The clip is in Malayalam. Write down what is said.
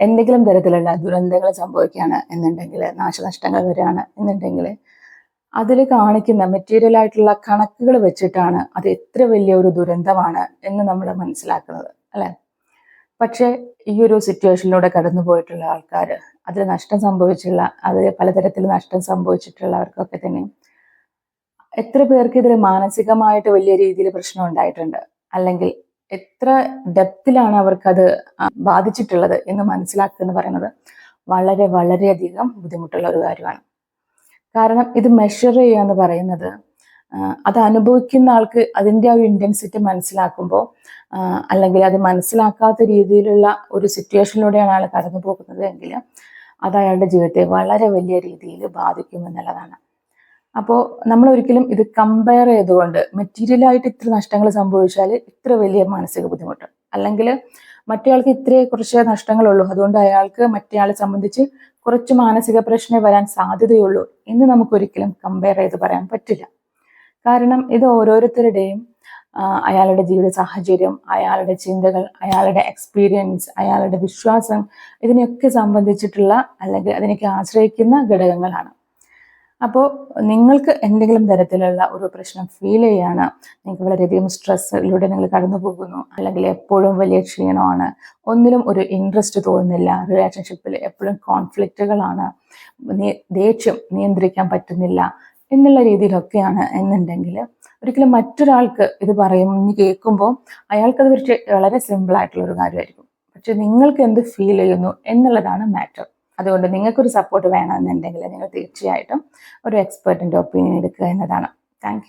എന്തെങ്കിലും തരത്തിലുള്ള ദുരന്തങ്ങൾ സംഭവിക്കുകയാണ് എന്നുണ്ടെങ്കിൽ നാശനഷ്ടങ്ങൾ വരികയാണ് എന്നുണ്ടെങ്കിൽ അതിൽ കാണിക്കുന്ന മെറ്റീരിയൽ ആയിട്ടുള്ള കണക്കുകൾ വെച്ചിട്ടാണ് അത് എത്ര വലിയ ഒരു ദുരന്തമാണ് എന്ന് നമ്മൾ മനസ്സിലാക്കുന്നത് അല്ലെ? പക്ഷേ ഈ ഒരു സിറ്റുവേഷനിലൂടെ കടന്നു പോയിട്ടുള്ള ആൾക്കാർ അതിൽ നഷ്ടം സംഭവിച്ചുള്ള അതിൽ പലതരത്തിൽ നഷ്ടം സംഭവിച്ചിട്ടുള്ളവർക്കൊക്കെ തന്നെ എത്ര പേർക്ക് ഇതിൽ മാനസികമായിട്ട് വലിയ രീതിയിൽ പ്രശ്നം ഉണ്ടായിട്ടുണ്ട്? അല്ലെങ്കിൽ എത്ര ഡെപ്തിലാണ് അവർക്കത് ബാധിച്ചിട്ടുള്ളത് എന്ന് മനസ്സിലാക്കുക എന്ന് പറയുന്നത് വളരെ വളരെയധികം ബുദ്ധിമുട്ടുള്ള ഒരു കാര്യമാണ്. കാരണം ഇത് മെഷർ ചെയ്യുക എന്ന് പറയുന്നത് അത് അനുഭവിക്കുന്ന ആൾക്ക് അതിന്റെ ആ ഒരു ഇന്റൻസിറ്റി മനസ്സിലാക്കുമ്പോൾ അല്ലെങ്കിൽ അത് മനസ്സിലാക്കാത്ത രീതിയിലുള്ള ഒരു സിറ്റുവേഷനിലൂടെയാണ് അയാൾ കടന്നു പോകുന്നത് എങ്കിൽ അത് അയാളുടെ ജീവിതത്തെ വളരെ വലിയ രീതിയിൽ ബാധിക്കും ബാധിക്കുമെന്നുള്ളതാണ് അപ്പോൾ നമ്മൾ ഒരിക്കലും ഇത് കമ്പയർ ചെയ്തുകൊണ്ട് മെറ്റീരിയലായിട്ട് ഇത്ര നഷ്ടങ്ങൾ സംഭവിച്ചാൽ ഇത്ര വലിയ മാനസിക ബുദ്ധിമുട്ട്. അല്ലെങ്കിൽ മറ്റേയാൾക്ക് ഇത്രേ കുറച്ച് നഷ്ടങ്ങളുള്ളൂ. അതുകൊണ്ട് അയാൾക്ക് മറ്റേയാളെ സംബന്ധിച്ച് കുറച്ച് മാനസിക പ്രശ്നം വരാൻ സാധ്യതയുള്ളൂ എന്ന് നമുക്കൊരിക്കലും കമ്പയർ ചെയ്ത് പറയാൻ പറ്റില്ല. കാരണം ഇത് ഓരോരുത്തരുടെയും അയാളുടെ ജീവിത സാഹചര്യം അയാളുടെ ചിന്തകൾ അയാളുടെ എക്സ്പീരിയൻസ് അയാളുടെ വിശ്വാസം ഇതിനെയൊക്കെ സംബന്ധിച്ചിട്ടുള്ള അല്ലെങ്കിൽ അതിനൊക്കെ ആശ്രയിക്കുന്ന ഘടകങ്ങളാണ്. അപ്പോൾ നിങ്ങൾക്ക് എന്തെങ്കിലും തരത്തിലുള്ള ഒരു പ്രശ്നം ഫീൽ ചെയ്യാണ് നിങ്ങൾക്ക് വളരെയധികം സ്ട്രെസ്സിലൂടെ നിങ്ങൾ കടന്നു പോകുന്നു അല്ലെങ്കിൽ എപ്പോഴും വലിയ ക്ഷീണമാണ് ഒന്നിലും ഒരു ഇൻട്രസ്റ്റ് തോന്നുന്നില്ല റിലേഷൻഷിപ്പിൽ എപ്പോഴും കോൺഫ്ലിക്റ്റുകളാണ് ദേഷ്യം നിയന്ത്രിക്കാൻ പറ്റുന്നില്ല എന്നുള്ള രീതിയിലൊക്കെയാണ് എന്നുണ്ടെങ്കിൽ ഒരിക്കലും മറ്റൊരാൾക്ക് ഇത് പറയും കേൾക്കുമ്പോൾ അയാൾക്കത് വളരെ ഒരു കാര്യമായിരിക്കും. പക്ഷെ നിങ്ങൾക്ക് എന്ത് ഫീൽ ചെയ്യുന്നു എന്നുള്ളതാണ് മാറ്റർ അതുകൊണ്ട് നിങ്ങൾക്കൊരു സപ്പോർട്ട് വേണമെന്നുണ്ടെങ്കിൽ നിങ്ങൾ തീർച്ചയായിട്ടും ഒരു എക്സ്പേർട്ടിന്റെ ഒപ്പീനിയൻ എടുക്കുക എന്നതാണ്. താങ്ക്